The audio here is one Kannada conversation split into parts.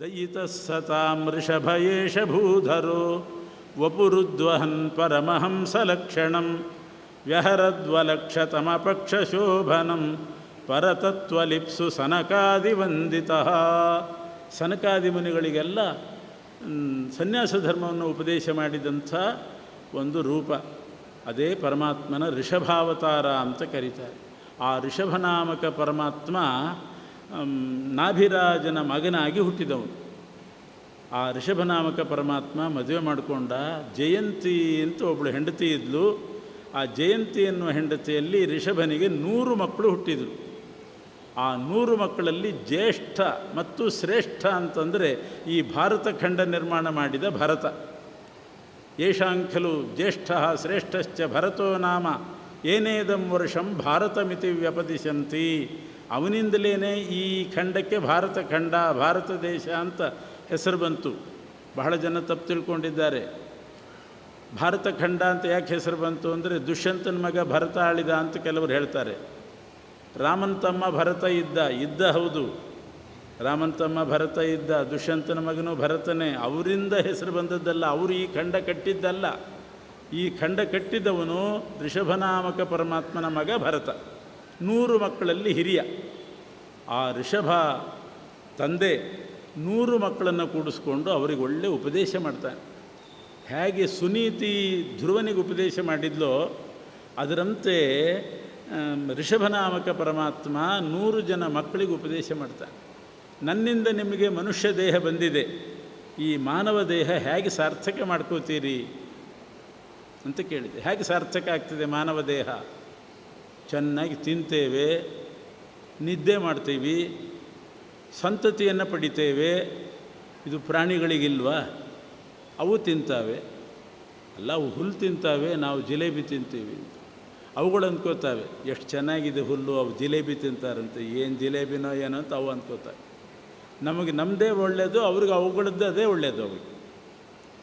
ದಯಿತಃ ಸತಾಂ ಋಷಭ ಭೂಧರೋ ವಪುರುದ್ವಹನ್ ಪರಮಹಂಸಲಕ್ಷಣಂ ವ್ಯಹರದ್ವಲಕ್ಷತಮಪಕ್ಷಶೋಭನಂ ಪರತತ್ವಲಿಪ್ಸು ಸನಕಾದಿವಂದಿತ ಸನಕಾದಿ ಮುನಿಗಳಿಗೆಲ್ಲ ಸನ್ಯಾಸ ಧರ್ಮವನ್ನು ಉಪದೇಶ ಮಾಡಿದಂಥ ಒಂದು ರೂಪ. ಅದೇ ಪರಮಾತ್ಮನ ಋಷಭಾವತಾರ ಅಂತ ಕರೀತಾರೆ. ಆ ಋಷಭನಾಮಕ ಪರಮಾತ್ಮ ನಾಭಿರಾಜನ ಮಗನಾಗಿ ಹುಟ್ಟಿದವನು. ಆ ಋಷಭನಾಮಕ ಪರಮಾತ್ಮ ಮದುವೆ ಮಾಡಿಕೊಂಡ ಜಯಂತಿ ಅಂತ ಒಬ್ಬಳು ಹೆಂಡತಿ ಇದ್ಲು. ಆ ಜಯಂತಿ ಎನ್ನುವ ಹೆಂಡತಿಯಲ್ಲಿ ಋಷಭನಿಗೆ ನೂರು ಮಕ್ಕಳು ಹುಟ್ಟಿದರು. ಆ ನೂರು ಮಕ್ಕಳಲ್ಲಿ ಜ್ಯೇಷ್ಠ ಮತ್ತು ಶ್ರೇಷ್ಠ ಅಂತಂದರೆ ಈ ಭಾರತ ಖಂಡ ನಿರ್ಮಾಣ ಮಾಡಿದ ಭರತ. ಯೇಷಾಂಖಲು ಜ್ಯೇಷ್ಠ ಶ್ರೇಷ್ಠಶ್ಚ ಭರತೋ ನಾಮ. ಏನೇದಂ ವರ್ಷಂ ಭಾರತಮಿತಿ ವ್ಯಪದಿಶಂತಿ. ಅವನಿಂದಲೇ ಈ ಖಂಡಕ್ಕೆ ಭಾರತ ಖಂಡ, ಭಾರತ ದೇಶ ಅಂತ ಹೆಸರು ಬಂತು. ಬಹಳ ಜನ ತಪ್ಪು ತಿಳ್ಕೊಂಡಿದ್ದಾರೆ. ಭಾರತ ಖಂಡ ಅಂತ ಯಾಕೆ ಹೆಸರು ಬಂತು ಅಂದರೆ ದುಷ್ಯಂತನ ಮಗ ಭರತ ಆಳಿದ ಅಂತ ಕೆಲವರು ಹೇಳ್ತಾರೆ. ರಾಮನ ತಮ್ಮ ಭರತ ಇದ್ದ ಇದ್ದ ಹೌದು. ರಾಮನ ತಮ್ಮ ಭರತ ಇದ್ದ, ದುಷ್ಯಂತನ ಮಗನು ಭರತನೇ. ಅವರಿಂದ ಹೆಸರು ಬಂದದ್ದಲ್ಲ, ಅವರು ಈ ಖಂಡ ಕಟ್ಟಿದ್ದಲ್ಲ. ಈ ಖಂಡ ಕಟ್ಟಿದವನು ಋಷಭನಾಮಕ ಪರಮಾತ್ಮನ ಮಗ ಭರತ. ನೂರು ಮಕ್ಕಳಲ್ಲಿ ಹಿರಿಯ. ಆ ಋಷಭ ತಂದೆ ನೂರು ಮಕ್ಕಳನ್ನು ಕೂಡಿಸ್ಕೊಂಡು ಅವರಿಗೆ ಒಳ್ಳೆ ಉಪದೇಶ ಮಾಡ್ತಾನೆ. ಹೇಗೆ ಸುನೀತಿ ಧ್ರುವನಿಗೆ ಉಪದೇಶ ಮಾಡಿದ್ಲೋ, ಅದರಂತೆ ಋಷಭನಾಮಕ ಪರಮಾತ್ಮ ನೂರು ಜನ ಮಕ್ಕಳಿಗೆ ಉಪದೇಶ ಮಾಡ್ತಾನೆ. ನನ್ನಿಂದ ನಿಮಗೆ ಮನುಷ್ಯ ದೇಹ ಬಂದಿದೆ. ಈ ಮಾನವ ದೇಹ ಹೇಗೆ ಸಾರ್ಥಕ ಮಾಡ್ಕೋತೀರಿ? ಅಂತ ಕೇಳಿದೆ. ಹೇಗೆ ಸಾರ್ಥಕ ಆಗ್ತದೆ ಮಾನವ ದೇಹ? ಚೆನ್ನಾಗಿ ತಿಂತೇವೆ, ನಿದ್ದೆ ಮಾಡ್ತೀವಿ, ಸಂತತಿಯನ್ನು ಪಡಿತೇವೆ, ಇದು ಪ್ರಾಣಿಗಳಿಗಿಲ್ವಾ? ಅವು ತಿಂತಾವೆ. ಅಲ್ಲ, ಅವು ಹುಲ್ಲು ತಿಂತಾವೆ, ನಾವು ಜಿಲೇಬಿ ತಿಂತೀವಿ ಅವುಗಳು ಅಂದ್ಕೋತಾವೆ ಎಷ್ಟು ಚೆನ್ನಾಗಿದೆ ಹುಲ್ಲು, ಅವು ಜಿಲೇಬಿ ತಿಂತಾರಂತೆ, ಏನು ಜಿಲೇಬಿನೋ ಏನೋ ಅಂತ ಅವು ಅಂದ್ಕೋತಾವೆ ನಮಗೆ ನಮ್ಮದೇ ಒಳ್ಳೆಯದು ಅವ್ರಿಗೆ ಅವುಗಳದ್ದು ಅದೇ ಒಳ್ಳೆಯದು ಅವು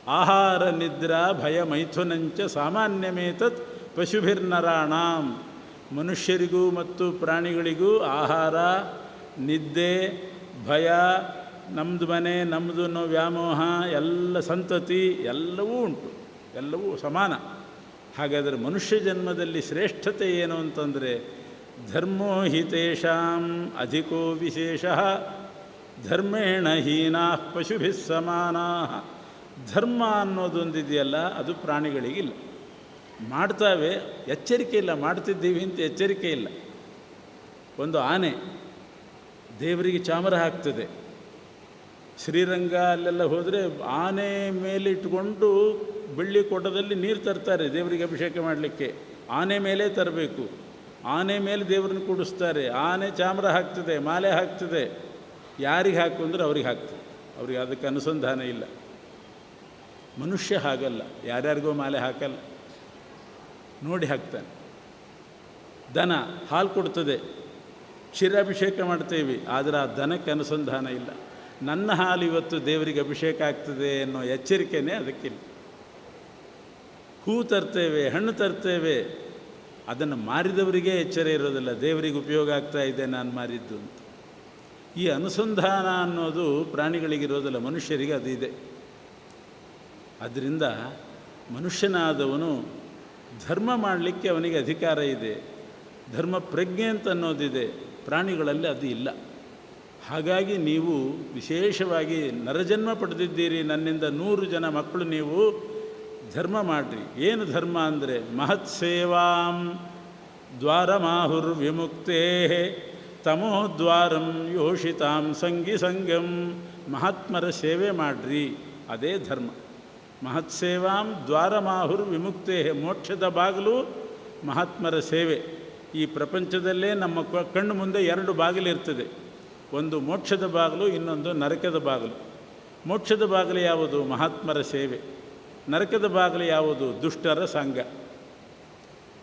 ಆಹಾರ ನಿದ್ರಾ ಭಯ ಮೈಥುನಂಚ ಸಾಮಾನ್ಯಮೇತತ್ ಪಶುಭಿರ್ನರಾಣಾಂ. ಮನುಷ್ಯರಿಗೂ ಮತ್ತು ಪ್ರಾಣಿಗಳಿಗೂ ಆಹಾರ, ನಿದ್ದೆ, ಭಯ ನಮ್ಮದು ಮನೆ ನಮ್ಮದು ವ್ಯಾಮೋಹ, ಎಲ್ಲ ಸಂತತಿ, ಎಲ್ಲವೂ ಉಂಟು. ಎಲ್ಲವೂ ಸಮಾನ. ಹಾಗಾದರೆ ಮನುಷ್ಯ ಜನ್ಮದಲ್ಲಿ ಶ್ರೇಷ್ಠತೆ ಏನು ಅಂತಂದರೆ, ಧರ್ಮೋ ಹಿತೇಷಾಂ ಅಧಿಕೋ ವಿಶೇಷ, ಧರ್ಮೇಣ ಹೀನಾ ಪಶುಭಿಸ್ ಸಮಾನಾ ಧರ್ಮ ಅನ್ನೋದೊಂದಿದೆಯಲ್ಲ, ಅದು ಪ್ರಾಣಿಗಳಿಗಿಲ್ಲ. ಮಾಡ್ತಾವೆ, ಎಚ್ಚರಿಕೆ ಇಲ್ಲ, ಮಾಡ್ತಿದ್ದೀವಿ ಅಂತ ಎಚ್ಚರಿಕೆ ಇಲ್ಲ. ಒಂದು ಆನೆ ದೇವರಿಗೆ ಚಾಮರ ಹಾಕ್ತದೆ. ಶ್ರೀರಂಗ ಅಲ್ಲೆಲ್ಲ ಹೋದರೆ ಆನೆ ಮೇಲೆ ಇಟ್ಕೊಂಡು ಬೆಳ್ಳಿ ಕೊಡದಲ್ಲಿ ನೀರು ತರ್ತಾರೆ ದೇವರಿಗೆ ಅಭಿಷೇಕ ಮಾಡಲಿಕ್ಕೆ. ಆನೆ ಮೇಲೆ ತರಬೇಕು. ಆನೆ ಮೇಲೆ ದೇವರನ್ನು ಕೂಡಿಸ್ತಾರೆ. ಆನೆ ಚಾಮರ ಹಾಕ್ತದೆ, ಮಾಲೆ ಹಾಕ್ತದೆ. ಯಾರಿಗೆ ಹಾಕು ಅಂದರೆ ಅವ್ರಿಗೆ ಹಾಕ್ತದೆ. ಅವ್ರಿಗೆ ಅದಕ್ಕೆ ಅನುಸಂಧಾನ ಇಲ್ಲ. ಮನುಷ್ಯ ಹಾಗಲ್ಲ. ಯಾರ್ಯಾರಿಗೋ ಮಾಲೆ ಹಾಕಲ್ಲ. ನೋಡಿ ಹಾಕ್ತಾನೆ. ದನ ಹಾಲು ಕೊಡ್ತದೆ. ಕ್ಷೀರಾಭಿಷೇಕ ಮಾಡ್ತೇವೆ, ಆದರೆ ಆ ದನಕ್ಕೆ ಅನುಸಂಧಾನ ಇಲ್ಲ. ನನ್ನ ಹಾಲು ಇವತ್ತು ದೇವರಿಗೆ ಅಭಿಷೇಕ ಆಗ್ತದೆ ಅನ್ನೋ ಎಚ್ಚರಿಕೆನೇ ಅದಕ್ಕಿಲ್ಲ. ಹೂ ತರ್ತೇವೆ, ಹಣ್ಣು ತರ್ತೇವೆ, ಅದನ್ನು ಮಾರಿದವರಿಗೆ ಎಚ್ಚರ ಇರೋದಿಲ್ಲ. ದೇವರಿಗೆ ಉಪಯೋಗ ಆಗ್ತಾ ಇದೆ ನಾನು ಮಾರಿದ್ದು ಅಂತ. ಈ ಅನುಸಂಧಾನ ಅನ್ನೋದು ಪ್ರಾಣಿಗಳಿಗಿರೋದಿಲ್ಲ ಮನುಷ್ಯರಿಗೆ ಅದು ಇದೆ. ಅದರಿಂದ ಮನುಷ್ಯನಾದವನು ಧರ್ಮ ಮಾಡಲಿಕ್ಕೆ ಅವನಿಗೆ ಅಧಿಕಾರ ಇದೆ. ಧರ್ಮ ಪ್ರಜ್ಞೆ ಅಂತ ಅನ್ನೋದಿದೆ. ಪ್ರಾಣಿಗಳಲ್ಲಿ ಅದು ಇಲ್ಲ. ಹಾಗಾಗಿ ನೀವು ವಿಶೇಷವಾಗಿ ನರಜನ್ಮ ಪಡೆದಿದ್ದೀರಿ. ನನ್ನಿಂದ ನೂರು ಜನ ಮಕ್ಕಳು ನೀವು ಧರ್ಮ ಮಾಡಿರಿ. ಏನು ಧರ್ಮ ಅಂದರೆ? ಮಹತ್ ಸೇವಾಂ ದ್ವಾರಮಾಹುರ್ ವಿಮುಕ್ತೇ ತಮೋದ್ವಾರಂ ಯೋಷಿತಾಂ ಸಂಗಿ ಸಂಗಂ ಮಹಾತ್ಮರ ಸೇವೆ ಮಾಡಿರಿ. ಅದೇ ಧರ್ಮ. ಮಹತ್ ಸೇವಾಂ ದ್ವಾರಮಾಹುರ್ ವಿಮುಕ್ತೇ ಮೋಕ್ಷದ ಬಾಗಿಲು ಮಹಾತ್ಮರ ಸೇವೆ. ಈ ಪ್ರಪಂಚದಲ್ಲೇ ನಮ್ಮ ಕಣ್ಣು ಮುಂದೆ ಎರಡು ಬಾಗಿಲಿರ್ತದೆ ಒಂದು ಮೋಕ್ಷದ ಬಾಗಿಲು, ಇನ್ನೊಂದು ನರಕದ ಬಾಗಿಲು. ಮೋಕ್ಷದ ಬಾಗಿಲು ಯಾವುದು? ಮಹಾತ್ಮರ ಸೇವೆ. ನರಕದ ಬಾಗಿಲು ಯಾವುದು? ದುಷ್ಟರ ಸಂಘ.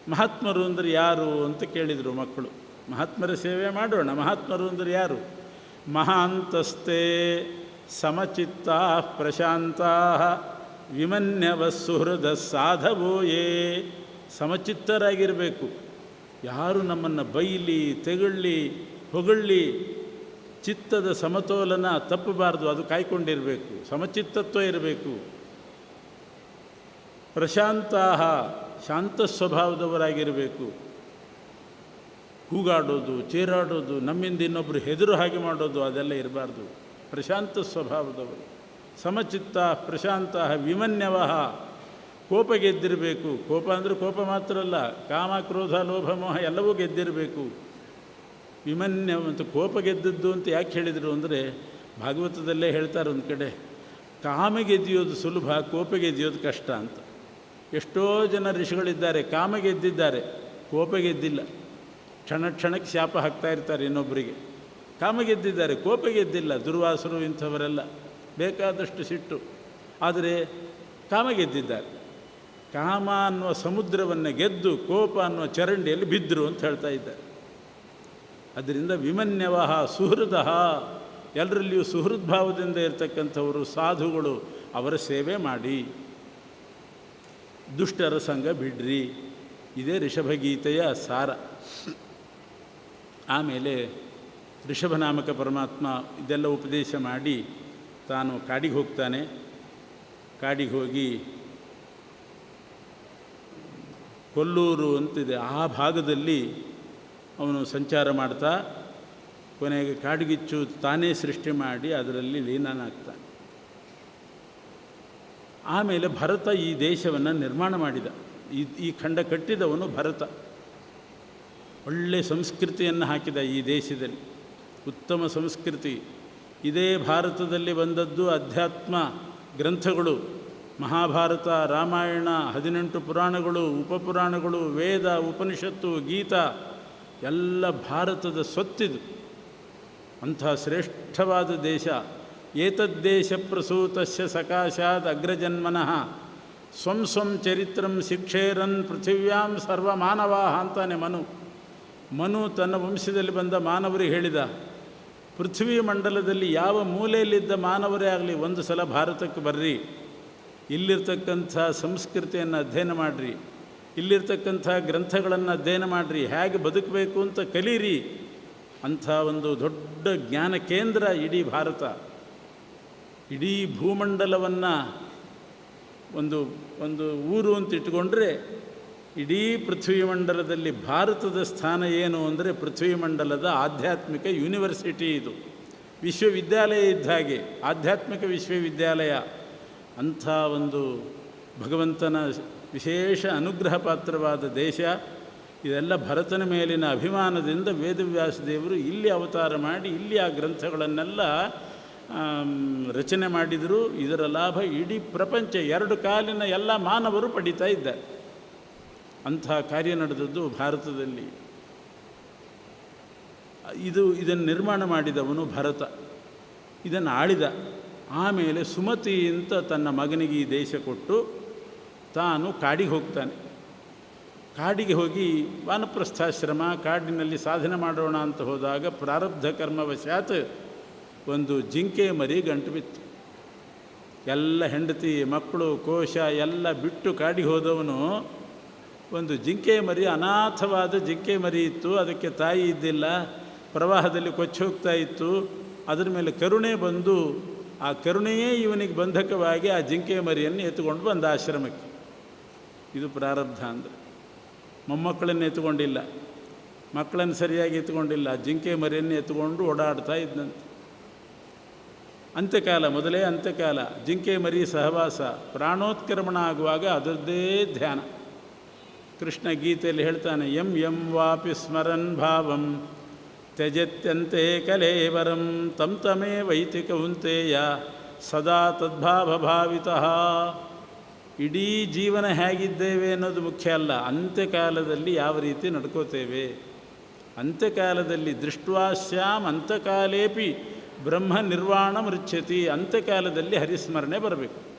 ಮಹಾತ್ಮರು ಅಂದರೆ ಯಾರು ಅಂತ ಕೇಳಿದರು ಮಕ್ಕಳು. ಮಹಾತ್ಮರ ಸೇವೆ ಮಾಡೋಣ. ಮಹಾತ್ಮರು ಅಂದರೆ ಯಾರು? ಮಹಾಂತಸ್ತೆ ಸಮಚಿತ್ತಾ ಪ್ರಶಾಂತಾ ವಿಮನ್ಯವ ಸುಹೃದ ಸಾಧವೋ ಯೇ ಸಮಚಿತ್ತರಾಗಿರಬೇಕು. ಯಾರು ನಮ್ಮನ್ನು ಬೈಲಿ ತೆಗಳ್ಳಿ ಹೊಗಳ್ಳಿ ಚಿತ್ತದ ಸಮತೋಲನ ತಪ್ಪಬಾರ್ದು, ಅದು ಕಾಯ್ಕೊಂಡಿರಬೇಕು. ಸಮಚಿತ್ತತ್ವ ಇರಬೇಕು. ಪ್ರಶಾಂತಾಹ, ಶಾಂತ ಸ್ವಭಾವದವರಾಗಿರಬೇಕು. ಕೂಗಾಡೋದು, ಚೇರಾಡೋದು, ನಮ್ಮಿಂದ ಇನ್ನೊಬ್ಬರು ಹೆದರು ಹಾಗೆ ಮಾಡೋದು, ಅದೆಲ್ಲ ಇರಬಾರ್ದು. ಪ್ರಶಾಂತ ಸ್ವಭಾವದವರು. ಸಮಚಿತ್ತ ಪ್ರಶಾಂತ ವಿಮನ್ಯವ ಕೋಪ ಗೆದ್ದಿರಬೇಕು. ಕೋಪ ಅಂದರೆ ಕೋಪ ಮಾತ್ರ ಅಲ್ಲ. ಕಾಮ, ಕ್ರೋಧ, ಲೋಭ, ಮೋಹ ಎಲ್ಲವೂ ಗೆದ್ದಿರಬೇಕು. ವಿಮನ್ಯ ಮತ್ತು ಕೋಪ ಗೆದ್ದದ್ದು ಅಂತ ಯಾಕೆ ಹೇಳಿದರು ಅಂದರೆ ಭಾಗವತದಲ್ಲೇ ಹೇಳ್ತಾರೆ ಒಂದು ಕಡೆ, ಕಾಮ ಗೆದ್ದಿಯೋದು ಸುಲಭ, ಕೋಪ ಗೆದ್ದಿಯೋದು ಕಷ್ಟ ಅಂತ. ಎಷ್ಟೋ ಜನ ಋಷಿಗಳಿದ್ದಾರೆ, ಕಾಮ ಗೆದ್ದಿದ್ದಾರೆ, ಕೋಪ ಗೆದ್ದಿಲ್ಲ. ಕ್ಷಣ ಕ್ಷಣಕ್ಕೆ ಶಾಪ ಹಾಕ್ತಾ ಇರ್ತಾರೆ ಇನ್ನೊಬ್ಬರಿಗೆ ಕಾಮ ಗೆದ್ದಿದ್ದಾರೆ, ಕೋಪ ಗೆದ್ದಿಲ್ಲ. ದುರ್ವಾಸರು ಇಂಥವರೆಲ್ಲ. ಬೇಕಾದಷ್ಟು ಸಿಟ್ಟು. ಆದರೆ ಕಾಮ ಗೆದ್ದಿದ್ದಾರೆ. ಕಾಮ ಅನ್ನುವ ಸಮುದ್ರವನ್ನು ಗೆದ್ದು ಕೋಪ ಅನ್ನುವ ಚರಂಡಿಯಲ್ಲಿ ಬಿದ್ದರು ಅಂತ ಹೇಳ್ತಾ ಇದ್ದಾರೆ. ಅದರಿಂದ ವಿಮನ್ಯವಹ ಸುಹೃದ ಎಲ್ಲರಲ್ಲಿಯೂ ಸುಹೃದ್ಭಾವದಿಂದ ಇರತಕ್ಕಂಥವರು ಸಾಧುಗಳು ಅವರ ಸೇವೆ ಮಾಡಿ. ದುಷ್ಟರ ಸಂಘ ಬಿಡ್ರಿ. ಇದೇ ಋಷಭಗೀತೆಯ ಸಾರ. ಆಮೇಲೆ ಋಷಭನಾಮಕ ಪರಮಾತ್ಮ ಇದೆಲ್ಲ ಉಪದೇಶ ಮಾಡಿ ತಾನು ಕಾಡಿಗೆ ಹೋಗ್ತಾನೆ. ಕಾಡಿಗೆ ಹೋಗಿ ಕೊಲ್ಲೂರು ಅಂತಿದೆ. ಆ ಭಾಗದಲ್ಲಿ ಅವನು ಸಂಚಾರ ಮಾಡ್ತಾ, ಕೊನೆಗೆ ಕಾಡ್ಗಿಚ್ಚು ತಾನೇ ಸೃಷ್ಟಿ ಮಾಡಿ ಅದರಲ್ಲಿ ಲೀನಾನಾಗ್ತಾನೆ. ಆಮೇಲೆ ಭರತ ಈ ದೇಶವನ್ನು ನಿರ್ಮಾಣ ಮಾಡಿದ. ಈ ಈ ಖಂಡ ಕಟ್ಟಿದವನು ಭರತ. ಒಳ್ಳೆ ಸಂಸ್ಕೃತಿಯನ್ನು ಹಾಕಿದ ಈ ದೇಶದಲ್ಲಿ. ಉತ್ತಮ ಸಂಸ್ಕೃತಿ. ಇದೇ ಭಾರತದಲ್ಲಿ ಬಂದದ್ದು ಅಧ್ಯಾತ್ಮ ಗ್ರಂಥಗಳು. ಮಹಾಭಾರತ, ರಾಮಾಯಣ, ಹದಿನೆಂಟು ಪುರಾಣಗಳು, ಉಪಪುರಾಣಗಳು, ವೇದ, ಉಪನಿಷತ್ತು, ಗೀತ, ಎಲ್ಲ ಭಾರತದ ಸ್ವತ್ತಿದು. ಅಂಥ ಶ್ರೇಷ್ಠವಾದ ದೇಶ. ಏತದ್ದೇಶ ಪ್ರಸೂತಸ್ಯ ಸಕಾಶಾತ್ ಅಗ್ರಜನ್ಮನಃ. ಸ್ವಂ ಸ್ವಂ ಚರಿತ್ರಂ ಶಿಕ್ಷೇರನ್ ಪೃಥಿವ್ಯಾಂ ಸರ್ವಮಾನವಾ ಅಂತಾನೆ ಮನು. ಮನು ತನ್ನ ವಂಶದಲ್ಲಿ ಬಂದ ಮಾನವರಿಗೆ ಹೇಳಿದ ಪೃಥ್ವಿ ಮಂಡಲದಲ್ಲಿ ಯಾವ ಮೂಲೆಯಲ್ಲಿದ್ದ ಮಾನವರೇ ಆಗಲಿ ಒಂದು ಸಲ ಭಾರತಕ್ಕೆ ಬರ್ರಿ. ಇಲ್ಲಿರ್ತಕ್ಕಂಥ ಸಂಸ್ಕೃತಿಯನ್ನು ಅಧ್ಯಯನ ಮಾಡಿರಿ. ಇಲ್ಲಿರ್ತಕ್ಕಂಥ ಗ್ರಂಥಗಳನ್ನು ಅಧ್ಯಯನ ಮಾಡಿರಿ. ಹೇಗೆ ಬದುಕಬೇಕು ಅಂತ ಕಲೀರಿ. ಅಂಥ ಒಂದು ದೊಡ್ಡ ಜ್ಞಾನ ಕೇಂದ್ರ ಇಡೀ ಭಾರತ. ಇಡೀ ಭೂಮಂಡಲವನ್ನು ಒಂದು ಒಂದು ಊರು ಅಂತ ಇಟ್ಕೊಂಡ್ರೆ ಇಡೀ ಪೃಥ್ವಿ ಮಂಡಲದಲ್ಲಿ ಭಾರತದ ಸ್ಥಾನ ಏನು ಅಂದರೆ ಪೃಥ್ವಿ ಮಂಡಲದ ಆಧ್ಯಾತ್ಮಿಕ ಯೂನಿವರ್ಸಿಟಿ ಇದು. ವಿಶ್ವವಿದ್ಯಾಲಯ ಇದ್ದ ಹಾಗೆ, ಆಧ್ಯಾತ್ಮಿಕ ವಿಶ್ವವಿದ್ಯಾಲಯ. ಅಂಥ ಒಂದು ಭಗವಂತನ ವಿಶೇಷ ಅನುಗ್ರಹ ಪಾತ್ರವಾದ ದೇಶ. ಇದೆಲ್ಲ ಭರತನ ಮೇಲಿನ ಅಭಿಮಾನದಿಂದ ವೇದವ್ಯಾಸ ದೇವರು ಇಲ್ಲಿ ಅವತಾರ ಮಾಡಿ, ಇಲ್ಲಿ ಆ ಗ್ರಂಥಗಳನ್ನೆಲ್ಲ ರಚನೆ ಮಾಡಿದರು. ಇದರ ಲಾಭ ಇಡೀ ಪ್ರಪಂಚ, ಎರಡು ಕಾಲಿನ ಎಲ್ಲ ಮಾನವರು ಪಡಿತಾ ಇದ್ದಾರೆ. ಅಂಥ ಕಾರ್ಯ ನಡೆದದ್ದು ಭಾರತದಲ್ಲಿ. ಇದು, ಇದನ್ನು ನಿರ್ಮಾಣ ಮಾಡಿದವನು ಭರತ. ಇದನ್ನು ಆಳಿದ, ಆಮೇಲೆ ಸುಮತಿ ಅಂತ ತನ್ನ ಮಗನಿಗೆ ಈ ದೇಶ ಕೊಟ್ಟು ತಾನು ಕಾಡಿಗೆ ಹೋಗ್ತಾನೆ. ಕಾಡಿಗೆ ಹೋಗಿ ವಾನಪ್ರಸ್ಥಾಶ್ರಮ, ಕಾಡಿನಲ್ಲಿ ಸಾಧನೆ ಮಾಡೋಣ ಅಂತ ಹೋದಾಗ ಪ್ರಾರಬ್ಧ ಕರ್ಮವಶಾತ್ ಒಂದು ಜಿಂಕೆ ಮರಿ ಗಂಟು ಬಿತ್ತು. ಎಲ್ಲ ಹೆಂಡತಿ, ಮಕ್ಕಳು, ಕೋಶ ಎಲ್ಲ ಬಿಟ್ಟು ಕಾಡಿಗೆ ಹೋದವನು ಒಂದು ಜಿಂಕೆ ಮರಿ, ಅನಾಥವಾದ ಜಿಂಕೆ ಮರಿ ಇತ್ತು. ಅದಕ್ಕೆ ತಾಯಿ ಇದ್ದಿಲ್ಲ. ಪ್ರವಾಹದಲ್ಲಿ ಕೊಚ್ಚಿ ಹೋಗ್ತಾ ಇತ್ತು. ಅದರ ಮೇಲೆ ಕರುಣೆ ಬಂದು, ಆ ಕರುಣೆಯೇ ಇವನಿಗೆ ಬಂಧಕವಾಗಿ ಆ ಜಿಂಕೆ ಮರಿಯನ್ನು ಎತ್ಕೊಂಡು ಬಂದ ಆಶ್ರಮಕ್ಕೆ. ಇದು ಪ್ರಾರಬ್ಧ ಅಂದರೆ. ಮೊಮ್ಮಕ್ಕಳನ್ನು ಎತ್ಕೊಂಡಿಲ್ಲ. ಮಕ್ಕಳನ್ನು ಸರಿಯಾಗಿ ಎತ್ಕೊಂಡಿಲ್ಲ. ಜಿಂಕೆ ಮರಿಯನ್ನು ಎತ್ಕೊಂಡು ಓಡಾಡ್ತಾ ಇದ್ದಂತೆ ಅಂತ್ಯಕಾಲ, ಮೊದಲೇ ಅಂತ್ಯಕಾಲ. ಜಿಂಕೆ ಮರಿ ಸಹವಾಸ. ಪ್ರಾಣೋತ್ಕ್ರಮಣ ಆಗುವಾಗ ಅದರದ್ದೇ ಧ್ಯಾನ. ಕೃಷ್ಣ ಗೀತೆಯಲ್ಲಿ ಹೇಳ್ತಾನೆ, ಎಂ ಎಂ ವಾಪಿ ಸ್ಮರನ್ ಭಾವಂ, ತ್ಯಜತ್ಯಂತೆ ಕಲೇವರಂ, ತಂ ತಮೇ ವೈತಿ ಕೌಂತೆಯ ಸದಾ ತದ್ಭಾವ ಭಾವಿತಃ. ಇಡೀ ಜೀವನ ಹೇಗಿದ್ದೇವೆ ಅನ್ನೋದು ಮುಖ್ಯ ಅಲ್ಲ, ಅಂತ್ಯಕಾಲದಲ್ಲಿ ಯಾವ ರೀತಿ ನಡ್ಕೋತೇವೆ? ಅಂತ್ಯಕಾಲದಲ್ಲಿ ದೃಷ್ಟ್ವಾಶ್ಯಾಮ್ ಅಂತಕಾಲೇಪಿ ಬ್ರಹ್ಮ ನಿರ್ವಾಣ ಮೃಚ್ಛತಿ, ಅಂತ್ಯಕಾಲದಲ್ಲಿ ಹರಿಸ್ಮರಣೆ ಬರಬೇಕು.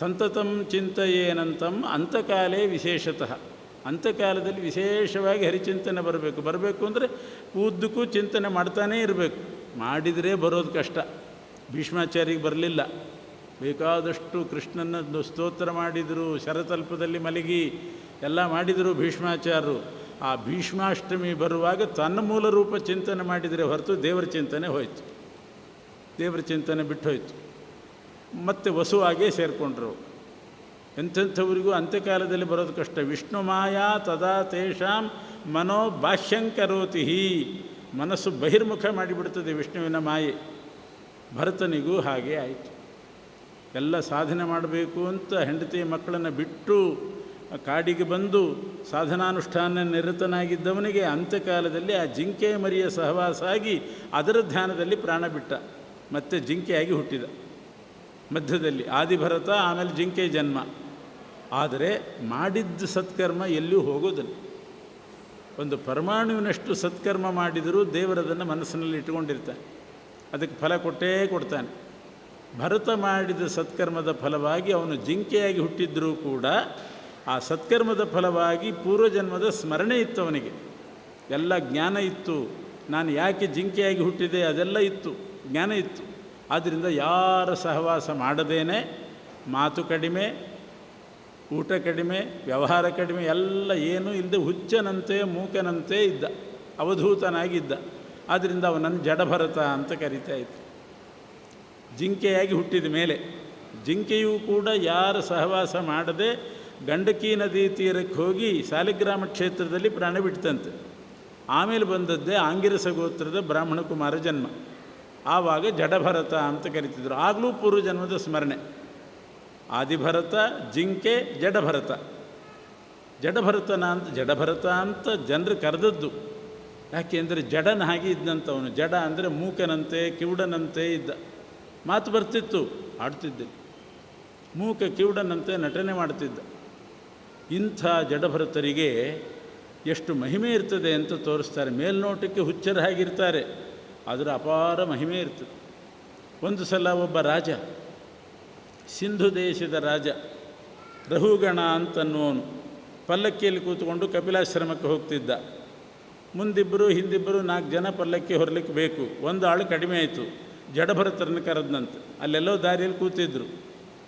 ಸಂತತಂ ಚಿಂತೆಯೇನಂತಂ ಅಂತಕಾಲೇ ವಿಶೇಷತಃ. ಅಂತಕಾಲದಲ್ಲಿ ವಿಶೇಷವಾಗಿ ಹರಿಚಿಂತನೆ ಬರಬೇಕು. ಬರಬೇಕು ಅಂದರೆ ಉದ್ದಕ್ಕೂ ಚಿಂತನೆ ಮಾಡ್ತಾನೇ ಇರಬೇಕು. ಮಾಡಿದರೆ ಬರೋದು ಕಷ್ಟ. ಭೀಷ್ಮಾಚಾರ್ಯಿಗೆ ಬರಲಿಲ್ಲ. ಬೇಕಾದಷ್ಟು ಕೃಷ್ಣನ ಸ್ತೋತ್ರ ಮಾಡಿದರು, ಶರತಲ್ಪದಲ್ಲಿ ಮಲಗಿ ಎಲ್ಲ ಮಾಡಿದರು ಭೀಷ್ಮಾಚಾರ್ಯರು. ಆ ಭೀಷ್ಮಾಷ್ಟಮಿ ಬರುವಾಗ ತನ್ನ ಮೂಲ ರೂಪ ಚಿಂತನೆ ಮಾಡಿದರೆ ಹೊರತು ದೇವರ ಚಿಂತನೆ ಹೋಯಿತು. ದೇವರ ಚಿಂತನೆ ಬಿಟ್ಟು ಹೋಯಿತು. ಮತ್ತೆ ವಸುವಾಗೇ ಸೇರಿಕೊಂಡ್ರು. ಎಂಥೆಂಥವರಿಗೂ ಅಂತ್ಯಕಾಲದಲ್ಲಿ ಬರೋದು ಕಷ್ಟ. ವಿಷ್ಣು ಮಾಯಾ ತದಾ ತೇಷಾಂ ಮನೋ ಬಾಹ್ಯಂಕರೋತಿ ಮನಸ್ಸು ಬಹಿರ್ಮುಖ ಮಾಡಿಬಿಡ್ತದೆ ವಿಷ್ಣುವಿನ ಮಾಯೆ. ಭರತನಿಗೂ ಹಾಗೆ ಆಯಿತು. ಎಲ್ಲ ಸಾಧನೆ ಮಾಡಬೇಕು ಅಂತ ಹೆಂಡತಿ ಮಕ್ಕಳನ್ನು ಬಿಟ್ಟು ಕಾಡಿಗೆ ಬಂದು ಸಾಧನಾನುಷ್ಠಾನ ನಿರತನಾಗಿದ್ದವನಿಗೆ ಅಂತ್ಯಕಾಲದಲ್ಲಿ ಆ ಜಿಂಕೆ ಮರಿಯ ಸಹವಾಸ ಆಗಿ ಅದರ ಧ್ಯಾನದಲ್ಲಿ ಪ್ರಾಣ ಬಿಟ್ಟ. ಮತ್ತೆ ಜಿಂಕೆಯಾಗಿ ಹುಟ್ಟಿದ. ಮಧ್ಯದಲ್ಲಿ ಆದಿಭರತ, ಆಮೇಲೆ ಜಿಂಕೆ ಜನ್ಮ. ಆದರೆ ಮಾಡಿದ್ದ ಸತ್ಕರ್ಮ ಎಲ್ಲಿಯೂ ಹೋಗೋದಿಲ್ಲ. ಒಂದು ಪರಮಾಣುವಿನಷ್ಟು ಸತ್ಕರ್ಮ ಮಾಡಿದರೂ ದೇವರದನ್ನು ಮನಸ್ಸಿನಲ್ಲಿ ಇಟ್ಟುಕೊಂಡಿರ್ತಾನೆ. ಅದಕ್ಕೆ ಫಲ ಕೊಟ್ಟೇ ಕೊಡ್ತಾನೆ. ಭರತ ಮಾಡಿದ ಸತ್ಕರ್ಮದ ಫಲವಾಗಿ ಅವನು ಜಿಂಕೆಯಾಗಿ ಹುಟ್ಟಿದ್ದರೂ ಕೂಡ ಆ ಸತ್ಕರ್ಮದ ಫಲವಾಗಿ ಪೂರ್ವಜನ್ಮದ ಸ್ಮರಣೆ ಇತ್ತು ಅವನಿಗೆ. ಎಲ್ಲ ಜ್ಞಾನ ಇತ್ತು. ನಾನು ಯಾಕೆ ಜಿಂಕೆಯಾಗಿ ಹುಟ್ಟಿದೆ ಅದೆಲ್ಲ ಇತ್ತು. ಜ್ಞಾನ ಇತ್ತು. ಆದ್ದರಿಂದ ಯಾರ ಸಹವಾಸ ಮಾಡದೇನೆ, ಮಾತು ಕಡಿಮೆ, ಊಟ ಕಡಿಮೆ, ವ್ಯವಹಾರ ಕಡಿಮೆ, ಎಲ್ಲ ಏನೂ ಇಲ್ಲದೆ ಹುಚ್ಚನಂತೆ, ಮೂಕನಂತೆ ಇದ್ದ, ಅವಧೂತನಾಗಿದ್ದ. ಆದ್ದರಿಂದ ಅವನನ್ನು ಜಡಭರತ ಅಂತ ಕರೀತಾ ಇತ್ತು ಜಿಂಕೆಯಾಗಿ ಹುಟ್ಟಿದ ಮೇಲೆ, ಜಿಂಕೆಯೂ ಕೂಡ ಯಾರ ಸಹವಾಸ ಮಾಡದೆ ಗಂಡಕಿ ನದಿ ತೀರಕ್ಕೆ ಹೋಗಿ ಸಾಲಿಗ್ರಾಮ ಕ್ಷೇತ್ರದಲ್ಲಿ ಪ್ರಾಣ ಬಿಡ್ತಂತೆ. ಆಮೇಲೆ ಬಂದದ್ದೇ ಆಂಗಿರಸ ಗೋತ್ರದ ಬ್ರಾಹ್ಮಣ ಕುಮಾರ ಜನ್ಮ. ಆವಾಗ ಜಡಭರತ ಅಂತ ಕರಿತಿದ್ರು. ಆಗಲೂ ಪೂರ್ವಜನ್ಮದ ಸ್ಮರಣೆ. ಆದಿಭರತ, ಜಿಂಕೆ, ಜಡಭರತ. ಜಡಭರತನ ಅಂತ, ಜಡಭರತ ಅಂತ ಜನರು ಕರೆದದ್ದು. ಯಾಕೆಂದರೆ ಜಡನ ಹಾಗೆ ಇದ್ದಂಥವನು ಜಡ ಅಂದರೆ ಮೂಕನಂತೆ, ಕಿವುಡನಂತೆ ಇದ್ದ. ಮಾತು ಬರ್ತಿತ್ತು, ಆಡ್ತಿದ್ದೆ. ಮೂಕ, ಕಿವುಡನಂತೆ ನಟನೆ ಮಾಡ್ತಿದ್ದ. ಇಂಥ ಜಡಭರತರಿಗೆ ಎಷ್ಟು ಮಹಿಮೆ ಇರ್ತದೆ ಅಂತ ತೋರಿಸ್ತಾರೆ. ಮೇಲ್ನೋಟಕ್ಕೆ ಹುಚ್ಚರ ಹಾಗಿರ್ತಾರೆ. ಅದರ ಅಪಾರ ಮಹಿಮೆ ಇರ್ತದೆ. ಒಂದು ಸಲ ಒಬ್ಬ ರಾಜ, ಸಿಂಧು ದೇಶದ ರಾಜ ರಹುಗಣ ಅಂತನ್ನುವನು ಪಲ್ಲಕ್ಕಿಯಲ್ಲಿ ಕೂತ್ಕೊಂಡು ಕಪಿಲಾಶ್ರಮಕ್ಕೆ ಹೋಗ್ತಿದ್ದ. ಮುಂದಿಬ್ಬರು, ಹಿಂದಿಬ್ಬರು ನಾಲ್ಕು ಜನ ಪಲ್ಲಕ್ಕಿ ಹೊರಲಿಕ್ಕೆ ಬೇಕು. ಒಂದು ಆಳು ಕಡಿಮೆ ಆಯಿತು. ಜಡಭರತರನ್ನು ಕರೆದಂತೆ ಅಲ್ಲೆಲ್ಲೋ ದಾರಿಯಲ್ಲಿ ಕೂತಿದ್ರು.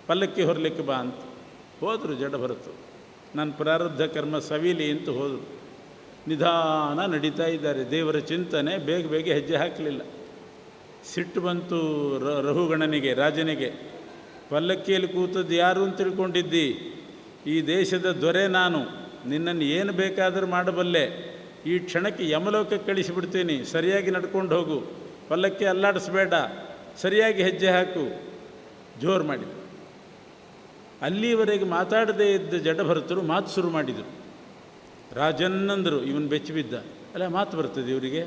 ಪಲ್ಲಕ್ಕಿ ಹೊರಲಿಕ್ಕೆ ಬಾ ಅಂತ. ಹೋದರು ಜಡಭರತರು. ನನ್ನ ಪ್ರಾರಬ್ಧ ಕರ್ಮ ಸವಿಲಿ ಅಂತ ಹೋದರು. ನಿಧಾನ ನಡೀತಾ ಇದ್ದಾರೆ. ದೇವರ ಚಿಂತನೆ ಬೇಗ ಬೇಗ ಹೆಜ್ಜೆ ಹಾಕಲಿಲ್ಲ. ಸಿಟ್ಟು ಬಂತು ರಹುಗಣನಿಗೆ ರಾಜನಿಗೆ. ಪಲ್ಲಕ್ಕಿಯಲ್ಲಿ ಕೂತದ್ದು ಯಾರು ಅಂತ ತಿಳ್ಕೊಂಡಿದ್ದಿ? ಈ ದೇಶದ ದೊರೆ ನಾನು. ನಿನ್ನನ್ನು ಏನು ಬೇಕಾದರೂ ಮಾಡಬಲ್ಲೆ. ಈ ಕ್ಷಣಕ್ಕೆ ಯಮಲೋಕಕ್ಕೆ ಕಳಿಸಿಬಿಡ್ತೀನಿ. ಸರಿಯಾಗಿ ನಡ್ಕೊಂಡು ಹೋಗು. ಪಲ್ಲಕ್ಕಿ ಅಲ್ಲಾಡಿಸ್ಬೇಡ. ಸರಿಯಾಗಿ ಹೆಜ್ಜೆ ಹಾಕು. ಜೋರು ಮಾಡಿದರು. ಅಲ್ಲಿವರೆಗೆ ಮಾತಾಡದೇ ಇದ್ದ ಜಡಭರತರು ಮಾತು ಶುರು ಮಾಡಿದರು. ರಾಜನ್ನಂದರು, ಇವನು ಬೆಚ್ಚಿಬಿದ್ದ. ಅಲ್ಲ, ಮಾತು ಬರ್ತದೆ ಇವರಿಗೆ?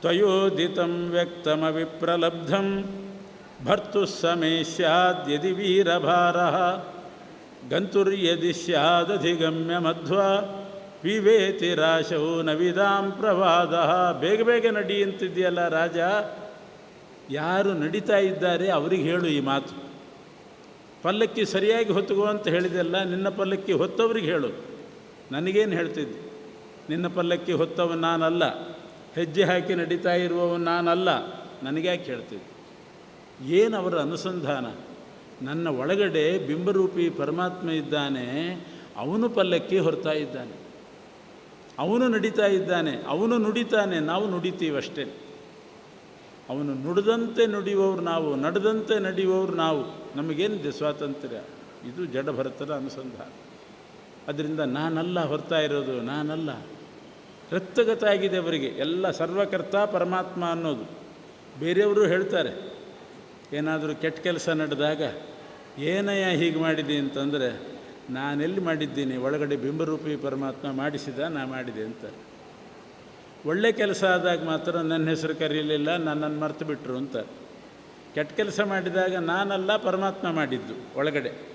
ತ್ವಯೋದಿತಂ ವ್ಯಕ್ತಮವಿಪ್ರಲಬ್ಧಂ, ಭರ್ತು ಸಮೇ ಸ್ಯಾದ್ಯದಿ ವೀರಭಾರ ಗಂತುರ್ಯದಿ ಸ್ಯಾದಧಿಗಮ್ಯ ಮಧ್ವ, ವಿವೇತಿ ರಾಶವು ನವಿದಾಂ ಪ್ರವಾದ. ಬೇಗ ಬೇಗ ನಡಿ ಅಂತಿದೆಯಲ್ಲ ರಾಜ. ಯಾರು ನಡೀತಾ ಇದ್ದಾರೆ ಅವರಿಗೆ ಹೇಳು ಈ ಮಾತು. ಪಲ್ಲಕ್ಕಿ ಸರಿಯಾಗಿ ಹೊತ್ತುಗೋ ಅಂತ ಹೇಳಿದೆಲ್ಲ, ನಿನ್ನ ಪಲ್ಲಕ್ಕಿ ಹೊತ್ತವ್ರಿಗೆ ಹೇಳು. ನನಗೇನು ಹೇಳ್ತಿದ್ದೆ? ನಿನ್ನ ಪಲ್ಲಕ್ಕಿ ಹೊತ್ತವ ನಾನಲ್ಲ, ಹೆಜ್ಜೆ ಹಾಕಿ ನಡೀತಾ ಇರುವವನು ನಾನಲ್ಲ, ನನಗ್ಯಾಕೆ ಹೇಳ್ತಿದ್ದೆ? ಏನು ಅವರ ಅನುಸಂಧಾನ? ನನ್ನ ಒಳಗಡೆ ಬಿಂಬರೂಪಿ ಪರಮಾತ್ಮ ಇದ್ದಾನೆ, ಅವನು ಪಲ್ಲಕ್ಕಿ ಹೊರ್ತಾ ಇದ್ದಾನೆ. ಅವನು ನಡೀತಾ ಇದ್ದಾನೆ, ಅವನು ನುಡಿತಾನೆ, ನಾವು ನುಡಿತೀವಷ್ಟೇ ಅವನು ನುಡಿದಂತೆ ನುಡಿಯುವವರು ನಾವು, ನಡೆದಂತೆ ನಡೆಯುವವರು ನಾವು ನಮಗೇನಿದೆ ಸ್ವಾತಂತ್ರ್ಯ ಇದು ಜಡಭರತರ ಅನುಸಂಧಾನ. ಅದರಿಂದ ನಾನಲ್ಲ ಹೊರ್ತಾ ಇರೋದು, ನಾನಲ್ಲ. ರಕ್ತಗತ ಆಗಿದೆ ಅವರಿಗೆ. ಎಲ್ಲ ಸರ್ವಕರ್ತ ಪರಮಾತ್ಮ ಅನ್ನೋದು. ಬೇರೆಯವರು ಹೇಳ್ತಾರೆ, ಏನಾದರೂ ಕೆಟ್ಟ ಕೆಲಸ ನಡೆದಾಗ, ಏನಯ್ಯ ಹೀಗೆ ಮಾಡಿದೆ ಅಂತಂದರೆ, ನಾನೆಲ್ಲಿ ಮಾಡಿದ್ದೀನಿ, ಒಳಗಡೆ ಬಿಂಬರೂಪಿ ಪರಮಾತ್ಮ ಮಾಡಿಸಿದ, ನಾ ಮಾಡಿದೆ ಅಂತ ಒಳ್ಳೆ ಕೆಲಸ ಆದಾಗ ಮಾತ್ರ ನನ್ನ ಹೆಸರು ಕರೀಲಿಲ್ಲ, ನನ್ನನ್ನು ಮರ್ತು ಬಿಟ್ಟರು ಅಂತ ಕೆಟ್ಟ ಕೆಲಸ ಮಾಡಿದಾಗ ನಾನಲ್ಲ ಪರಮಾತ್ಮ ಮಾಡಿದ್ದು ಒಳಗಡೆ.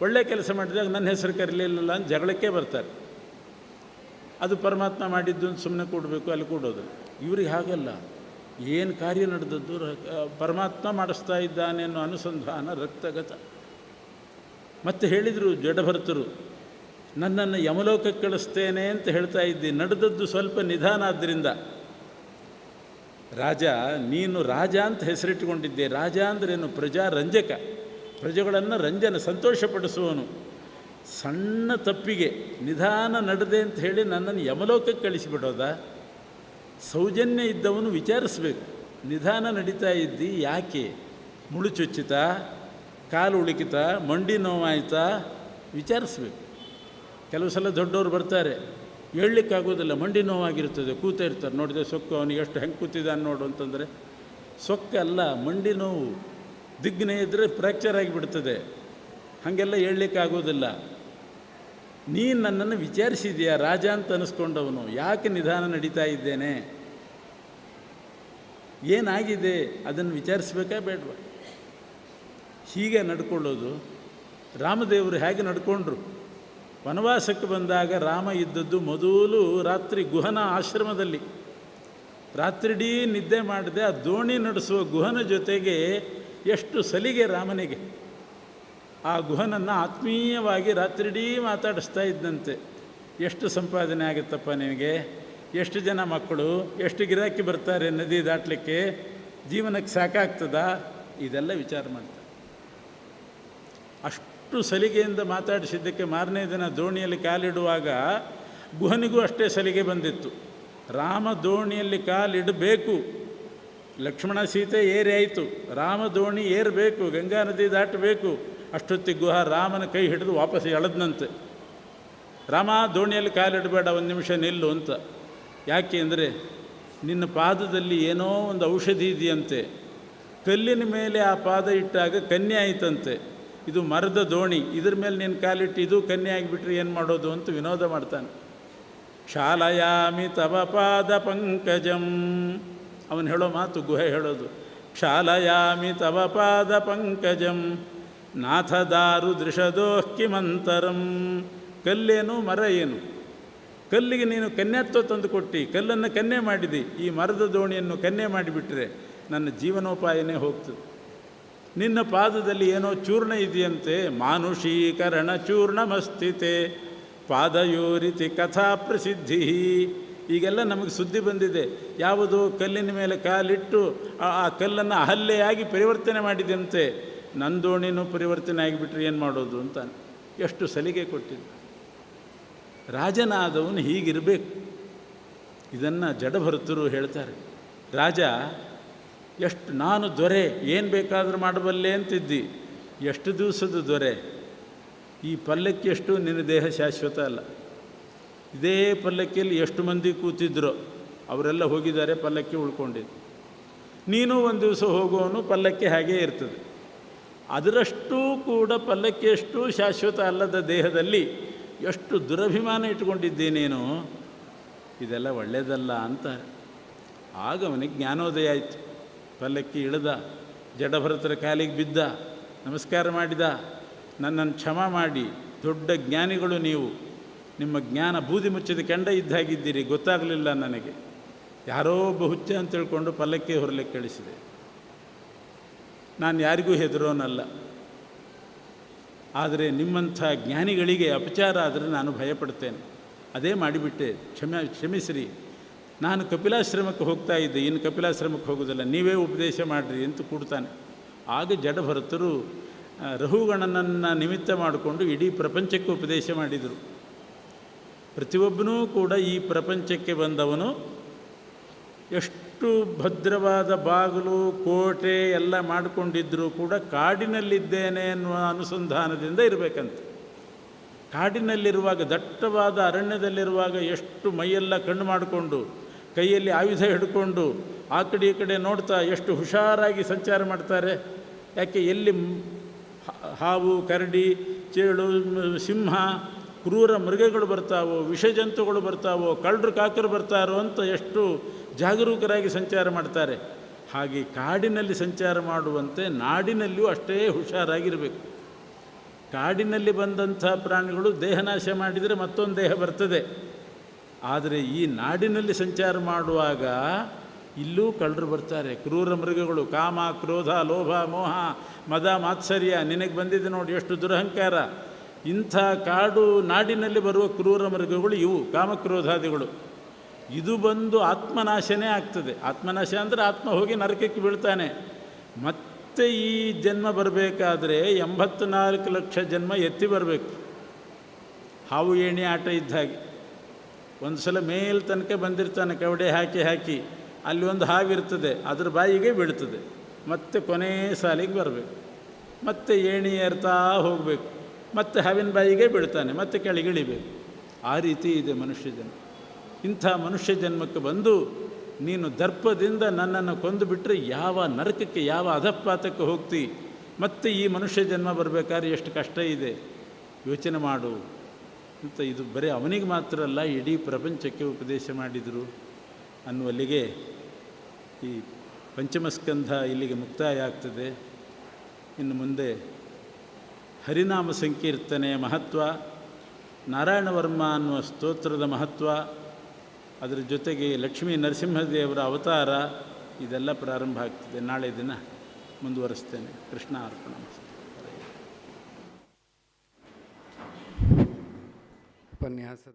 ಒಳ್ಳೆ ಕೆಲಸ ಮಾಡಿದಾಗ ನನ್ನ ಹೆಸರು ಕರೀಲಿಲ್ಲ ಅಂತ ಜಗಳಕ್ಕೆ ಬರ್ತಾರೆ. ಅದು ಪರಮಾತ್ಮ ಮಾಡಿದ್ದು ಸುಮ್ಮನೆ ಕೊಡಬೇಕು, ಅಲ್ಲಿ ಕೊಡೋದು. ಇವ್ರಿಗೆ ಹಾಗಲ್ಲ. ಏನು ಕಾರ್ಯ ನಡೆದದ್ದು ಪರಮಾತ್ಮ ಮಾಡಿಸ್ತಾ ಇದ್ದಾನೆ ಅನ್ನೋ ಅನುಸಂಧಾನ, ರಕ್ತಗತ. ಮತ್ತೆ ಹೇಳಿದರು ಜಡಭರ್ತರು ನನ್ನನ್ನು ಯಮಲೋಕಕ್ಕೆ ಕಳಿಸ್ತೇನೆ ಅಂತ ಹೇಳ್ತಾ ಇದ್ದಿ. ನಡೆದದ್ದು ಸ್ವಲ್ಪ ನಿಧಾನ ಆದ್ದರಿಂದ ರಾಜ, ನೀನು ರಾಜ ಅಂತ ಹೆಸರಿಟ್ಟುಕೊಂಡಿದ್ದೆ. ರಾಜ ಅಂದ್ರೇನು ಪ್ರಜಾ ರಂಜಕ ಪ್ರಜೆಗಳನ್ನು ರಂಜನ ಸಂತೋಷಪಡಿಸುವನು ಸಣ್ಣ ತಪ್ಪಿಗೆ ನಿಧಾನ ನಡೆದೆ ಅಂತ ಹೇಳಿ ನನ್ನನ್ನು ಯಮಲೋಕಕ್ಕೆ ಕಳಿಸಿಬಿಡೋದ? ಸೌಜನ್ಯ ಇದ್ದವನು ವಿಚಾರಿಸ್ಬೇಕು. ನಿಧಾನ ನಡೀತಾ ಇದ್ದಿ, ಯಾಕೆ? ಮುಳು ಚುಚ್ಚಿತ, ಕಾಲು ಉಳಿಕಿತ, ಮಂಡಿ ನೋವಾಯ್ತಾ? ವಿಚಾರಿಸ್ಬೇಕು. ಕೆಲವು ಸಲ ದೊಡ್ಡವರು ಬರ್ತಾರೆ, ಹೇಳಲಿಕ್ಕಾಗೋದಿಲ್ಲ, ಮಂಡಿ ನೋವಾಗಿರ್ತದೆ, ಕೂತಾ ಇರ್ತಾರೆ. ನೋಡಿದೆ ಸೊಕ್ಕು, ಅವನಿಗೆ ಎಷ್ಟು ಹೆಂಗೆ ಕೂತಿದ್ದಾನೆ ನೋಡು ಅಂತಂದರೆ, ಸೊಕ್ಕಲ್ಲ, ಮಂಡಿ ನೋವು. ದಿಗ್ಗನೆ ಇದ್ದರೆ ಫ್ರ್ಯಾಕ್ಚರ್ ಆಗಿಬಿಡ್ತದೆ. ಹಾಗೆಲ್ಲ ಹೇಳಲಿಕ್ಕಾಗೋದಿಲ್ಲ ನೀನು ನನ್ನನ್ನು ವಿಚಾರಿಸಿದೆಯಾ? ರಾಜ ಅಂತ ಅನ್ನಿಸ್ಕೊಂಡವನು ಯಾಕೆ ನಿಧಾನ ನಡೀತಾ ಇದ್ದೇನೆ? ಏನಾಗಿದೆ? ಅದನ್ನು ವಿಚಾರಿಸ್ಬೇಕಾ ಬೇಡವಾ? ಹೀಗೆ ನಡ್ಕೊಳ್ಳೋದು. ರಾಮದೇವರು ಹೇಗೆ ನಡ್ಕೊಂಡ್ರು? ವನವಾಸಕ್ಕೆ ಬಂದಾಗ ರಾಮ ಇದ್ದದ್ದು ಮೊದಲು ರಾತ್ರಿ ಗುಹನ ಆಶ್ರಮದಲ್ಲಿ. ರಾತ್ರಿಡೀ ನಿದ್ದೆ ಮಾಡದೆ ಆ ದೋಣಿ ನಡೆಸುವ ಗುಹನ ಜೊತೆಗೆ ಎಷ್ಟು ಸಲಿಗೆ ರಾಮನಿಗೆ. ಆ ಗುಹನನ್ನು ಆತ್ಮೀಯವಾಗಿ ರಾತ್ರಿಡೀ ಮಾತಾಡಿಸ್ತಾ ಇದ್ದಂತೆ. ಎಷ್ಟು ಸಂಪಾದನೆ ಆಗುತ್ತಪ್ಪ ನಿನಗೆ? ಎಷ್ಟು ಜನ ಮಕ್ಕಳು? ಎಷ್ಟು ಗಿರಾಕಿ ಬರ್ತಾರೆ ನದಿ ದಾಟಲಿಕ್ಕೆ? ಜೀವನಕ್ಕೆ ಸಾಕಾಗ್ತದಾ? ಇದೆಲ್ಲ ವಿಚಾರ ಮಾಡ್ತಾರೆ. ಅಷ್ಟು ಸಲಿಗೆಯಿಂದ ಮಾತಾಡಿಸಿದ್ದಕ್ಕೆ ಮಾರನೇ ದಿನ ದೋಣಿಯಲ್ಲಿ ಕಾಲಿಡುವಾಗ ಗುಹನಿಗೂ ಅಷ್ಟೇ ಸಲಿಗೆ ಬಂದಿತ್ತು. ರಾಮ ದೋಣಿಯಲ್ಲಿ ಕಾಲಿಡಬೇಕು. ಲಕ್ಷ್ಮಣ ಸೀತೆ ಏರಿ ಆಯಿತು. ರಾಮ ದೋಣಿ ಏರಬೇಕು, ಗಂಗಾ ನದಿ ದಾಟಬೇಕು. ಅಷ್ಟೊತ್ತಿಗೆ ಗುಹ ರಾಮನ ಕೈ ಹಿಡಿದು ವಾಪಸ್ ಎಳೆದ್ನಂತೆ. ರಾಮ, ದೋಣಿಯಲ್ಲಿ ಕಾಲಿಡಬೇಡ, ಒಂದು ನಿಮಿಷ ನಿಲ್ಲು ಅಂತ. ಯಾಕೆ ಅಂದರೆ, ನಿನ್ನ ಪಾದದಲ್ಲಿ ಏನೋ ಒಂದು ಔಷಧಿ ಇದೆಯಂತೆ. ಕಲ್ಲಿನ ಮೇಲೆ ಆ ಪಾದ ಇಟ್ಟಾಗ ಕನ್ಯೆ ಆಯಿತಂತೆ. ಇದು ಮರದ ದೋಣಿ. ಇದ್ರ ಮೇಲೆ ನಿನ್ನ ಕಾಲಿಟ್ಟು ಇದು ಕನ್ಯೆ ಆಗಿಬಿಟ್ರೆ ಏನು ಮಾಡೋದು ಅಂತ ವಿನೋದ ಮಾಡ್ತಾನೆ. ಕ್ಷಾಲಯಾಮಿ ತವ ಪಾದ ಪಂಕಜಂ. ಅವನು ಹೇಳೋ ಮಾತು ಗುಹೆ ಹೇಳೋದು. ಕ್ಷಾಲಯಾಮಿ ತವ ಪಾದ ಪಂಕಜಂ, ನಾಥದಾರು ದಾರು ಕಿಮಂತರಂ ಕಲ್ಲೇನು ಮರ ಏನು? ಕಲ್ಲಿಗೆ ನೀನು ಕನ್ಯಾತ್ವ ತಂದು ಕೊಟ್ಟಿ, ಕಲ್ಲನ್ನು ಕನ್ಯೆ ಮಾಡಿದಿ, ಈ ಮರದ ದೋಣಿಯನ್ನು ಕನ್ಯೆ ಮಾಡಿಬಿಟ್ರೆ ನನ್ನ ಜೀವನೋಪಾಯನೇ ಹೋಗ್ತದೆ ನಿನ್ನ ಪಾದದಲ್ಲಿ ಏನೋ ಚೂರ್ಣ ಇದೆಯಂತೆ, ಮಾನುಷೀಕರಣ ಚೂರ್ಣಮಸ್ತಿತೆ, ಪಾದಯೋರಿತಿ ಕಥಾ ಪ್ರಸಿದ್ಧಿ ಈಗೆಲ್ಲ ನಮಗೆ ಸುದ್ದಿ ಬಂದಿದೆ. ಯಾವುದು ಕಲ್ಲಿನ ಮೇಲೆ ಕಾಲಿಟ್ಟು ಆ ಕಲ್ಲನ್ನು ಹಲ್ಲೆಯಾಗಿ ಪರಿವರ್ತನೆ ಮಾಡಿದಂತೆ. ನನ್ನ ದೋಣಿನೂ ಪರಿವರ್ತನೆ ಆಗಿಬಿಟ್ರೆ ಏನು ಮಾಡೋದು ಅಂತ ಎಷ್ಟು ಸಲಿಗೆ ಕೊಟ್ಟಿದ್ದ ರಾಜನಾದವನು ಹೀಗಿರಬೇಕು. ಇದನ್ನು ಜಡಭರತರು ಹೇಳ್ತಾರೆ. ರಾಜ, ಎಷ್ಟು ನಾನು ದೊರೆ, ಏನು ಬೇಕಾದರೂ ಮಾಡಬಲ್ಲೆ ಅಂತಿದ್ದಿ. ಎಷ್ಟು ದಿವಸದ ದೊರೆ. ಈ ಪಲ್ಲಕ್ಕಿಯಷ್ಟು ನಿನ್ನ ದೇಹ ಶಾಶ್ವತ ಅಲ್ಲ. ಇದೇ ಪಲ್ಲಕ್ಕಿಯಲ್ಲಿ ಎಷ್ಟು ಮಂದಿ ಕೂತಿದ್ರು, ಅವರೆಲ್ಲ ಹೋಗಿದ್ದಾರೆ, ಪಲ್ಲಕ್ಕಿ ಉಳ್ಕೊಂಡಿದ್ದು. ನೀನು ಒಂದು ದಿವಸ ಹೋಗುವವನು ಪಲ್ಲಕ್ಕಿ ಹಾಗೇ ಇರ್ತದೆ. ಅದರಷ್ಟೂ ಕೂಡ ಪಲ್ಲಕ್ಕಿಯಷ್ಟು ಶಾಶ್ವತ ಅಲ್ಲದ ದೇಹದಲ್ಲಿ ಎಷ್ಟು ದುರಭಿಮಾನ ಇಟ್ಕೊಂಡಿದ್ದೇನೇನೋ ಇದೆಲ್ಲ ಒಳ್ಳೆಯದಲ್ಲ ಅಂತ ಆಗ ಅವನಿಗೆ ಜ್ಞಾನೋದಯ ಆಯಿತು. ಪಲ್ಲಕ್ಕಿ ಇಳಿದ ಜಡಭರತರ ಕಾಲಿಗೆ ಬಿದ್ದ, ನಮಸ್ಕಾರ ಮಾಡಿದ, ನನ್ನನ್ನು ಕ್ಷಮ ಮಾಡಿ, ದೊಡ್ಡ ಜ್ಞಾನಿಗಳು ನೀವು. ನಿಮ್ಮ ಜ್ಞಾನ ಬೂದಿ ಮುಚ್ಚಿದ ಕೆಂಡ ಇದ್ದಾಗಿದ್ದೀರಿ ಗೊತ್ತಾಗಲಿಲ್ಲ ನನಗೆ. ಯಾರೋ ಒಬ್ಬ ಹುಚ್ಚ ಅಂತ ತಿಳ್ಕೊಂಡು ಪಲ್ಲಕ್ಕಿ ಹೊರಲಿಕ್ಕೆ ಕಳಿಸಿದೆ. ನಾನು ಯಾರಿಗೂ ಹೆದರೋನಲ್ಲ. ಆದರೆ ನಿಮ್ಮಂಥ ಜ್ಞಾನಿಗಳಿಗೆ ಅಪಚಾರ ಆದರೆ ನಾನು ಭಯಪಡ್ತೇನೆ. ಅದೇ ಮಾಡಿಬಿಟ್ಟೆ. ಕ್ಷಮ, ಕ್ಷಮಿಸಿರಿ. ನಾನು ಕಪಿಲಾಶ್ರಮಕ್ಕೆ ಹೋಗ್ತಾ ಇದ್ದೆ. ಇನ್ನು ಕಪಿಲಾಶ್ರಮಕ್ಕೆ ಹೋಗೋದಿಲ್ಲ ನೀವೇ ಉಪದೇಶ ಮಾಡಿರಿ ಅಂತ ಕೂಡ್ತಾನೆ. ಆಗ ಜಡಭರತರು ರಹುಗಣನನ್ನು ನಿಮಿತ್ತ ಮಾಡಿಕೊಂಡು ಇಡೀ ಪ್ರಪಂಚಕ್ಕೆ ಉಪದೇಶ ಮಾಡಿದರು. ಪ್ರತಿಯೊಬ್ಬನೂ ಕೂಡ ಈ ಪ್ರಪಂಚಕ್ಕೆ ಬಂದವನು. ಎಷ್ಟು ಭದ್ರವಾದ ಬಾಗಿಲು, ಕೋಟೆ ಎಲ್ಲ ಮಾಡಿಕೊಂಡಿದ್ದರೂ ಕೂಡ ಕಾಡಿನಲ್ಲಿದ್ದೇನೆ ಅನ್ನುವ ಅನುಸಂಧಾನದಿಂದ ಇರಬೇಕಂತ. ಕಾಡಿನಲ್ಲಿರುವಾಗ, ದಟ್ಟವಾದ ಅರಣ್ಯದಲ್ಲಿರುವಾಗ ಎಷ್ಟು ಮೈಯೆಲ್ಲ ಕಣ್ಣು ಮಾಡಿಕೊಂಡು, ಕೈಯಲ್ಲಿ ಆಯುಧ ಹಿಡ್ಕೊಂಡು, ಆ ಕಡೆ ಈ ಕಡೆ ನೋಡ್ತಾ ಎಷ್ಟು ಹುಷಾರಾಗಿ ಸಂಚಾರ ಮಾಡ್ತಾರೆ. ಯಾಕೆ ಎಲ್ಲಿ ಹಾವು, ಕರಡಿ, ಚೇಳು ಸಿಂಹ ಕ್ರೂರ ಮೃಗಗಳು ಬರ್ತಾವೋ, ವಿಷಜಂತುಗಳು ಬರ್ತಾವೋ, ಕಳ್ಳರು ಕಾಕರು ಬರ್ತಾರೋ ಅಂತ ಎಷ್ಟು ಜಾಗರೂಕರಾಗಿ ಸಂಚಾರ ಮಾಡ್ತಾರೆ. ಹಾಗೆ ಕಾಡಿನಲ್ಲಿ ಸಂಚಾರ ಮಾಡುವಂತೆ ನಾಡಿನಲ್ಲಿಯೂ ಅಷ್ಟೇ ಹುಷಾರಾಗಿರಬೇಕು. ಕಾಡಿನಲ್ಲಿ ಬಂದಂಥ ಪ್ರಾಣಿಗಳು ದೇಹನಾಶ ಮಾಡಿದರೆ ಮತ್ತೊಂದು ದೇಹ ಬರ್ತದೆ. ಆದರೆ ಈ ನಾಡಿನಲ್ಲಿ ಸಂಚಾರ ಮಾಡುವಾಗ ಇಲ್ಲೂ ಕಳ್ಳರು ಬರ್ತಾರೆ. ಕ್ರೂರ ಮೃಗಗಳು, ಕಾಮ, ಕ್ರೋಧ, ಲೋಭ, ಮೋಹ, ಮದ, ಮಾತ್ಸರ್ಯ, ನಿನಗೆ ಬಂದಿದೆ ನೋಡಿ, ಎಷ್ಟು ದುರಹಂಕಾರ. ಇಂಥ ಕಾಡು ನಾಡಿನಲ್ಲಿ ಬರುವ ಕ್ರೂರ ಮೃಗಗಳು ಇವು, ಕಾಮಕ್ರೋಧಾದಿಗಳು. ಇದು ಬಂದು ಆತ್ಮನಾಶನೇ ಆಗ್ತದೆ. ಆತ್ಮನಾಶ ಅಂದರೆ ಆತ್ಮ ಹೋಗಿ ನರಕಕ್ಕೆ ಬೀಳ್ತಾನೆ. ಮತ್ತೆ ಈ ಜನ್ಮ ಬರಬೇಕಾದ್ರೆ ಎಂಬತ್ನಾಲ್ಕು ಲಕ್ಷ ಜನ್ಮ ಎತ್ತಿ ಬರಬೇಕು. ಹಾವು, ಏಣಿ, ಆಟ ಇದ್ದ ಹಾಗೆ. ಒಂದು ಸಲ ಮೇಲ್ ತನಕ ಬಂದಿರ್ತಾನೆ, ಕವಡೆ ಹಾಕಿ ಹಾಕಿ. ಅಲ್ಲಿ ಒಂದು ಹಾವಿರ್ತದೆ ಅದ್ರ ಬಾಯಿಗೆ ಬೀಳ್ತದೆ. ಮತ್ತೆ ಕೊನೆ ಸಾಲಿಗೆ ಬರಬೇಕು. ಮತ್ತೆ ಏಣಿ ಏರ್ತಾ ಹೋಗಬೇಕು. ಮತ್ತೆ ಹವಿನ ಬಾಯಿಗೆ ಬೀಳ್ತಾನೆ, ಮತ್ತೆ ಕೆಳಗಿಳಿಬೇಕು ಆ ರೀತಿ ಇದೆ ಮನುಷ್ಯ ಜನ್ಮ. ಇಂಥ ಮನುಷ್ಯ ಜನ್ಮಕ್ಕೆ ಬಂದು ನೀನು ದರ್ಪದಿಂದ ನನ್ನನ್ನು ಕೊಂದು ಬಿಟ್ಟರೆ ಯಾವ ನರಕಕ್ಕೆ, ಯಾವ ಅಧಪಾತಕ್ಕೆ ಹೋಗ್ತಿ? ಮತ್ತೆ ಈ ಮನುಷ್ಯ ಜನ್ಮ ಬರಬೇಕಾದ್ರೆ ಎಷ್ಟು ಕಷ್ಟ ಇದೆ? ಯೋಚನೆ ಮಾಡು. ಅಂತ ಇದು ಬರೀ ಅವನಿಗೆ ಮಾತ್ರ ಅಲ್ಲ, ಇಡೀ ಪ್ರಪಂಚಕ್ಕೆ ಉಪದೇಶ ಮಾಡಿದರು ಅನ್ನುವಲ್ಲಿಗೆ ಈ ಪಂಚಮಸ್ಕಂಧ ಇಲ್ಲಿಗೆ ಮುಕ್ತಾಯ ಆಗ್ತದೆ. ಇನ್ನು ಮುಂದೆ ಹರಿನಾಮ ಸಂಕೀರ್ತನೆಯ ಮಹತ್ವ ನಾರಾಯಣವರ್ಮ ಅನ್ನುವ ಸ್ತೋತ್ರದ ಮಹತ್ವ, ಅದರ ಜೊತೆಗೆ ಲಕ್ಷ್ಮೀ ನರಸಿಂಹದೇವರ ಅವತಾರ, ಇದೆಲ್ಲ ಪ್ರಾರಂಭ ಆಗ್ತದೆ. ನಾಳೆ ದಿನ ಮುಂದುವರಿಸ್ತೇನೆ. ಕೃಷ್ಣ ಅರ್ಪಣ ಉಪನ್ಯಾಸ